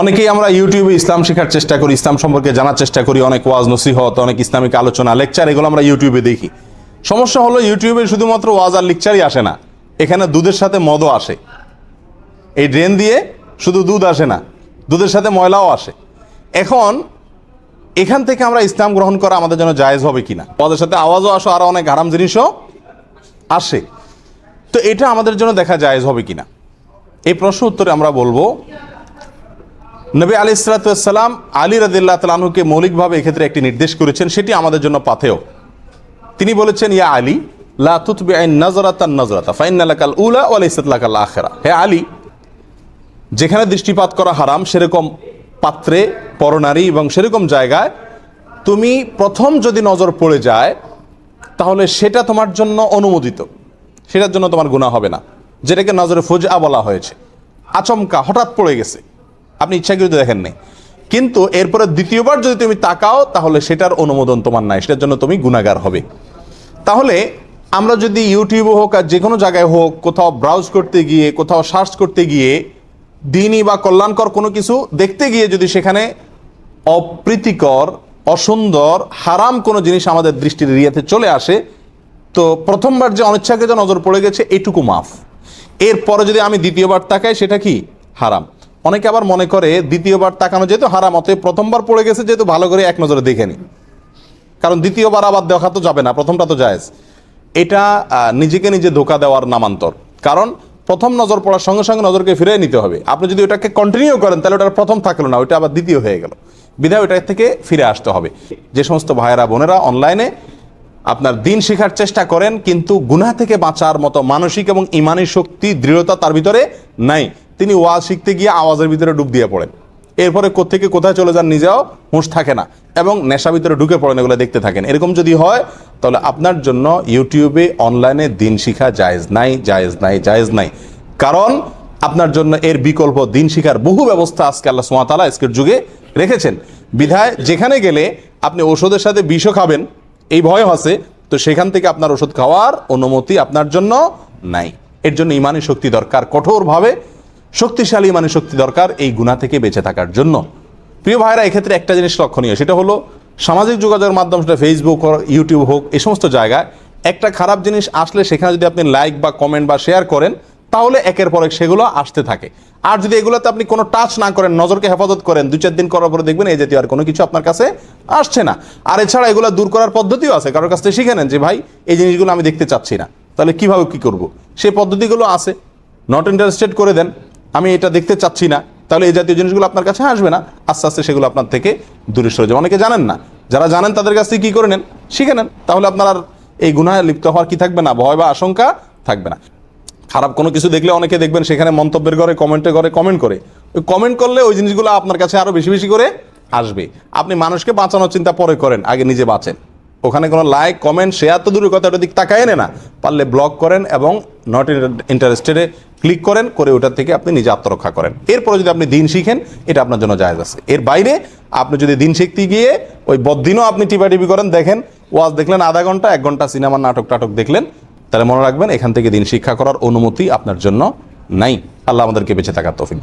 অনেকেই আমরা ইউটিউবে ইসলাম শেখার চেষ্টা করি, ইসলাম সম্পর্কে জানার চেষ্টা করি, অনেক ওয়াজ, নসিহত, অনেক ইসলামিক আলোচনা, লেকচার, এগুলো আমরা ইউটিউবে দেখি। সমস্যা হলো ইউটিউবে শুধুমাত্র ওয়াজ আর লেকচারই আসে না, এখানে দুধের সাথে মদও আসে। এই ড্রেন দিয়ে শুধু দুধ আসে না, দুধের সাথে ময়লাও আসে। এখন, এখান থেকে আমরা ইসলাম গ্রহণ করা আমাদের জন্য জায়েজ হবে কিনা? ওয়াজের সাথে আওয়াজও আসো আরও অনেক হারাম জিনিসও আসে। তো এটা আমাদের জন্য দেখা জায়েজ হবে কিনা? এই প্রশ্ন উত্তরে আমরা বলব নবী আলি সালাতাম আলী রাদিল্লাহ তালাহুকে মৌলিকভাবে এক্ষেত্রে একটি নির্দেশ করেছেন, সেটি আমাদের জন্য পাথেয়। তিনি বলেছেন, ইয়া আলী, লা তুতবি আইন নজরাতান নজরাতা ফাইনালাকাল উলা ওয়াল ইসাতলাকাল আখেরা। হে আলী, যেখানে দৃষ্টিপাত করা হারাম, সেরকম পাত্রে, পরনারী এবং সেরকম জায়গায় তুমি প্রথম যদি নজর পড়ে যায়, তাহলে সেটা তোমার জন্য অনুমোদিত। সেটার জন্য তোমার গুণা হবে না। যেটাকে নজরে ফুজা বলা হয়েছে। আচমকা, হঠাৎ পড়ে গেছে। আপনি ইচ্ছাকৃত দেখেন নাই। কিন্তু এরপরে দ্বিতীয়বার যদি তুমি তাকাও, তাহলে সেটার অনুমোদন তোমার নাই, সেটার জন্য তুমি গুণাগার হবে। তাহলে আমরা যদি ইউটিউবে হোক আর যে কোনো জায়গায় হোক, কোথাও ব্রাউজ করতে গিয়ে, কোথাও সার্চ করতে গিয়ে, দিনই বা কল্যাণকর কোনো কিছু দেখতে গিয়ে যদি সেখানে অপ্রীতিকর, অসুন্দর, হারাম কোনো জিনিস আমাদের দৃষ্টির এরিয়াতে চলে আসে, তো প্রথমবার যে অনিচ্ছাকৃত নজর পড়ে গেছে, এটুকু মাফ। এরপরে যদি আমি দ্বিতীয়বার তাকাই, সেটা কি? হারাম। অনেকে আবার মনে করে দ্বিতীয়বার তাকানো যেহেতু হারাম প্রথমবার পড়ে গেছে যেহেতু ভালো করে এক নজরে দেখে নি। কারণ দ্বিতীয়বার আবার দেখা তো যাবে না, প্রথমটা তো জায়েজ। এটা নিজেকে নিজে ধোকা দেওয়ার নামান্তর। কারণ প্রথম নজর পড়ার সঙ্গে সঙ্গে নজরকে ফিরিয়ে নিতে হবে। আপনি যদি ওটাকে কন্টিনিউ করেন, তাহলে ওটা প্রথম থাকল না ওটা আবার দ্বিতীয় হয়ে গেল। বিধায় ওটা থেকে ফিরে আসতে হবে। যে সমস্ত ভাইয়েরা, বোনেরা অনলাইনে আপনার দিন শেখার চেষ্টা করেন, কিন্তু গুনাহ থেকে বাঁচার মতো মানসিক এবং ইমানি শক্তি, দৃঢ়তা তার ভিতরে নাই। তিনি ওয়াজ শিখতে গিয়ে আওয়াজের ভিতরে ডুব দিয়ে পড়েন। এরপরে কোথেকে কোথায় চলে যান নিজেও হুঁশ থাকে না এবং নেশা ভিতরে ঢুকে পড়েন, এগুলো দেখতে থাকেন। এরকম যদি হয়, তাহলে আপনার জন্য ইউটিউবে অনলাইনে দিন শিখা জায়েজ নাই জায়েজ নাই জায়েজ নাই। কারণ আপনার জন্য এর বিকল্প দিন শিখার বহু ব্যবস্থা আজকে আল্লাহ সোয়াতালা আজকের যুগে রেখেছেন। বিধায় যেখানে গেলে আপনি ওষুধের সাথে বিষও খাবেন, এই ভয় আছে, তো সেখান থেকে আপনার ওষুধ খাওয়ার অনুমতি আপনার জন্য নাই। এর জন্য ইমানি শক্তি দরকার কঠোরভাবে শক্তিশালী ইমানি শক্তি দরকার এই গুণা থেকে বেঁচে থাকার জন্য। প্রিয় ভাইরা, এক্ষেত্রে একটা জিনিস লক্ষণীয়, সেটা হলো সামাজিক যোগাযোগের মাধ্যম সেটা ফেসবুক হোক ইউটিউব হোক এই সমস্ত জায়গায় একটা খারাপ জিনিস আসলে সেখানে যদি আপনি লাইক বা কমেন্ট বা শেয়ার করেন, তাহলে একের পর এক সেগুলো আসতে থাকে। আর যদি এগুলোতে আপনি কোনো টাচ না করেন, নজরকে হেফাজত করেন দু চার দিন করার পরে দেখবেন এই জাতীয় আর কোনো কিছু আপনার কাছে আসছে না। আর এছাড়া এগুলো দূর করার পদ্ধতিও আছে, কারোর কাছ থেকে শিখে নেন যে, ভাই, এই জিনিসগুলো আমি দেখতে চাচ্ছি না। তাহলে কীভাবে কি করব? সেই পদ্ধতিগুলো আছে। নট ইন্টারেস্টেড করে দেন। আমি এটা দেখতে চাচ্ছি না। তাহলে এই জাতীয় জিনিসগুলো আপনার কাছে আসবে না। আস্তে আস্তে সেগুলো আপনার থেকে দূরে সরে যাবে। অনেকে জানেন না। যারা জানেন তাদের কাছ থেকে কী করে নেন? শিখে নেন। তাহলে আপনার আর এই গুণায় লিপ্ত হওয়ার কি থাকবে না? ভয় বা আশঙ্কা থাকবে না। খারাপ কোনো কিছু দেখলে অনেকে দেখবেন সেখানে মন্তব্যের ঘরে কমেন্টের ঘরে কমেন্ট করে। ওই কমেন্ট করলে ওই জিনিসগুলো আপনার কাছে আরও বেশি বেশি করে আসবে। আপনি মানুষকে বাঁচানোর চিন্তা পরে করেন। আগে নিজে বাঁচেন। ওখানে কোনো লাইক কমেন্ট শেয়ার তো দূরের কথা, ওটা দিক তাকায় না পারলে ব্লক করেন এবং নট ইন্টারেস্টেডে ক্লিক করেন, করে ওটার থেকে আপনি নিজে আত্মরক্ষা করেন। এরপরে যদি আপনি দিন শিখেন, এটা আপনার জন্য জায়েজ আছে। এর বাইরে আপনি যদি দিন শিখতে গিয়ে ওই বদিনও আপনি টিপাটিপি করেন, দেখেন, ওয়াজ দেখলেন আধা ঘণ্টা, এক ঘণ্টা সিনেমা নাটক টাটক দেখলেন, তাহলে মনে রাখবেন এখান থেকে দিন শিক্ষা করার অনুমতি আপনার জন্য নাই। আল্লাহ আমাদেরকে বেঁচে থাকার তৌফিক